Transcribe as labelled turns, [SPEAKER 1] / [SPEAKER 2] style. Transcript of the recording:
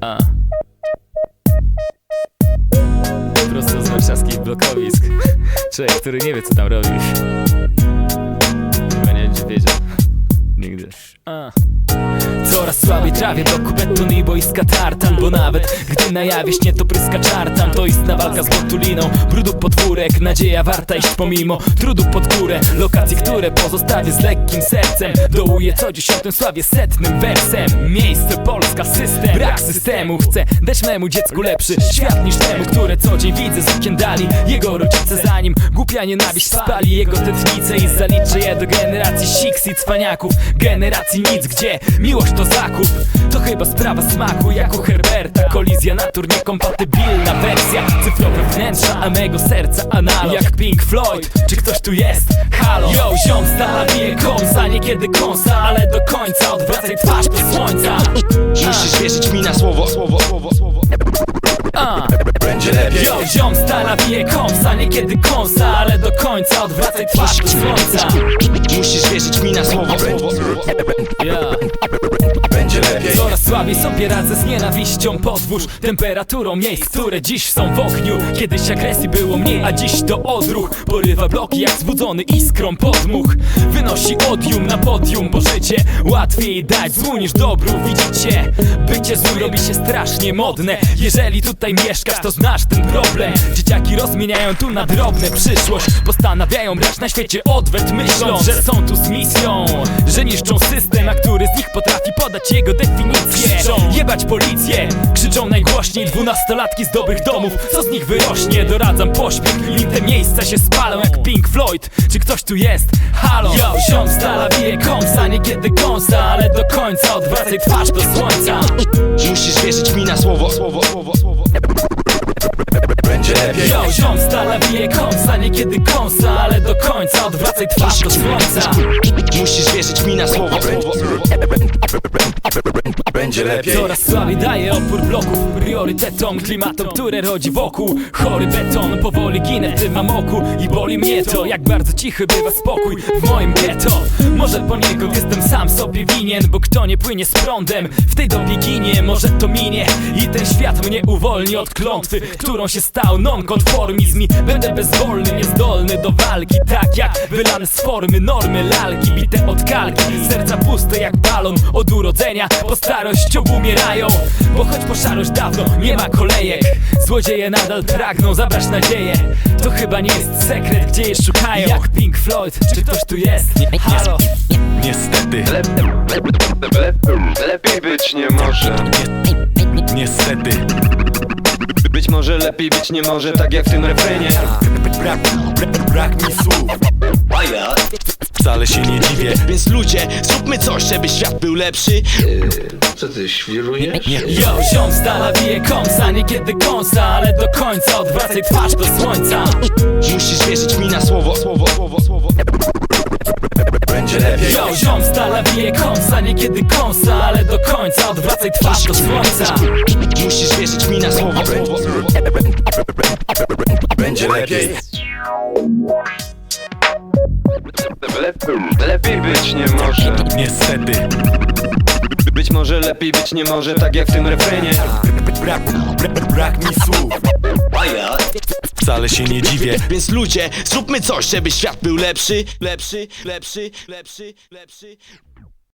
[SPEAKER 1] A. Prosto z warszawskich blokowisk. Człowiek, który nie wie, co tam robi. Chyba nie będzie wiedział. Nigdy. A. Coraz słabiej trawię bloku boiska tartan Bo nawet gdy na jawie śnie to pryska czartan To istna walka z botuliną. Brudu podwórek, nadzieja warta iść pomimo Trudu pod górę, lokacje, które pozostawię z lekkim sercem. Dołuję co dziesiątym sławie setnym wersem. Miejsce Polska, system, brak systemu. Chcę dać memu dziecku lepszy świat niż temu Które co dzień widzę z okien dali. Jego rodzice za nim głupia nienawiść spali. Jego tętnice i zaliczę je do generacji siks i cwaniaków. Generacji nic, gdzie miłość to zakup. To chyba sprawa smaku jak u Herberta Kolizja natur niekompatybilna wersja. Cyfrowe wnętrza, a mego serca analog. Jak Pink Floyd, czy ktoś tu jest? Halo. Yo, ziom, stala bije kąsa, niekiedy kąsa Ale do końca odwracaj twarz do słońca.
[SPEAKER 2] Musisz wierzyć mi na słowo, słowo, słowo, słowo.
[SPEAKER 1] A.
[SPEAKER 2] Będzie lepiej.
[SPEAKER 1] Yo, ziom, stala bije kąsa, niekiedy kąsa Ale do końca odwracaj twarz do słońca.
[SPEAKER 2] Musisz wierzyć mi na słowo, słowo, słowo
[SPEAKER 1] słabiej sobie radzę z nienawiścią. Podwórz Temperaturą miejsc, które dziś są w ogniu. Kiedyś agresji było mniej, a dziś to odruch. Porywa bloki jak zbudzony iskrą podmuch. Wynosi odium na podium, bo życie Łatwiej dać złu niż dobru, widzicie? Bycie złym robi się strasznie modne. Jeżeli tutaj mieszkasz, to znasz ten problem. Dzieciaki rozmieniają tu na drobne. Przyszłość Postanawiają brać na świecie odwet Myślą, że są tu z misją Że niszczą system, a który z nich potrafi podać jego definicję Jebać policję. Krzyczą najgłośniej dwunastolatki z dobrych domów. Co z nich wyrośnie? Doradzam pośpiech Im te miejsca się spalą jak Pink Floyd. Czy ktoś tu jest? Halo. Yo, ziom stala bije kąsa. Niekiedy kąsa, ale do końca. Odwracaj twarz do słońca.
[SPEAKER 2] Musisz wierzyć mi na słowo, słowo, słowo, słowo. Będzie lepiej.
[SPEAKER 1] Yo, ziom stala bije kąsa. Niekiedy kąsa, ale do końca. Odwracaj twarz do słońca.
[SPEAKER 2] Musisz Będzie lepiej.
[SPEAKER 1] Coraz słabiej daje opór bloków Priorytetom, klimatom, które rodzi wokół. Chory beton, powoli ginę w tym amoku I boli mnie to, jak bardzo cichy bywa spokój W moim ghetto. Może poniekąd jestem sam sobie winien Bo kto nie płynie z prądem W tej dobie ginie, może to minie I ten świat mnie uwolni od klątwy Którą się stał nonkonformizm I będę bezwolny, niezdolny do walki Tak jak wylany z formy normy lalki Bite od kalki, serca puste jak balon Od urodzenia po starość obumierają Bo choć po szarość dawno nie ma kolejek Złodzieje nadal pragną zabrać nadzieję. To chyba nie jest sekret, gdzie je szukają. Jak Pink Floyd, czy ktoś tu jest? Halo?
[SPEAKER 3] Niestety,
[SPEAKER 4] Lepiej być nie może.
[SPEAKER 3] Niestety
[SPEAKER 4] Być może lepiej być nie może Tak jak w tym refrenie.
[SPEAKER 3] Brak, brak, brak mi słów. Wcale się nie dziwię
[SPEAKER 2] Więc ludzie, zróbmy coś, żeby świat był lepszy.
[SPEAKER 4] Co ty świrujesz?
[SPEAKER 3] Nie,
[SPEAKER 1] Yo, ziom stala bije kąsa, niekiedy kąsa Ale do końca odwracaj twarz do słońca.
[SPEAKER 2] Musisz wierzyć mi na słowo, słowo, słowo, słowo Będzie lepiej.
[SPEAKER 1] Yo, ziom stala bije kąsa, niekiedy kąsa Ale do końca odwracaj twarz do słońca.
[SPEAKER 2] Musisz wierzyć mi na słowo,
[SPEAKER 3] będzie lepiej.
[SPEAKER 4] Le- Lepiej być nie może.
[SPEAKER 3] Niestety,
[SPEAKER 4] Być może lepiej być nie może Tak jak w tym refrenie.
[SPEAKER 3] Brak, brak, brak mi słów Wcale się nie dziwię.
[SPEAKER 2] Więc ludzie, zróbmy coś, żeby świat był lepszy Lepszy, lepszy, lepszy, lepszy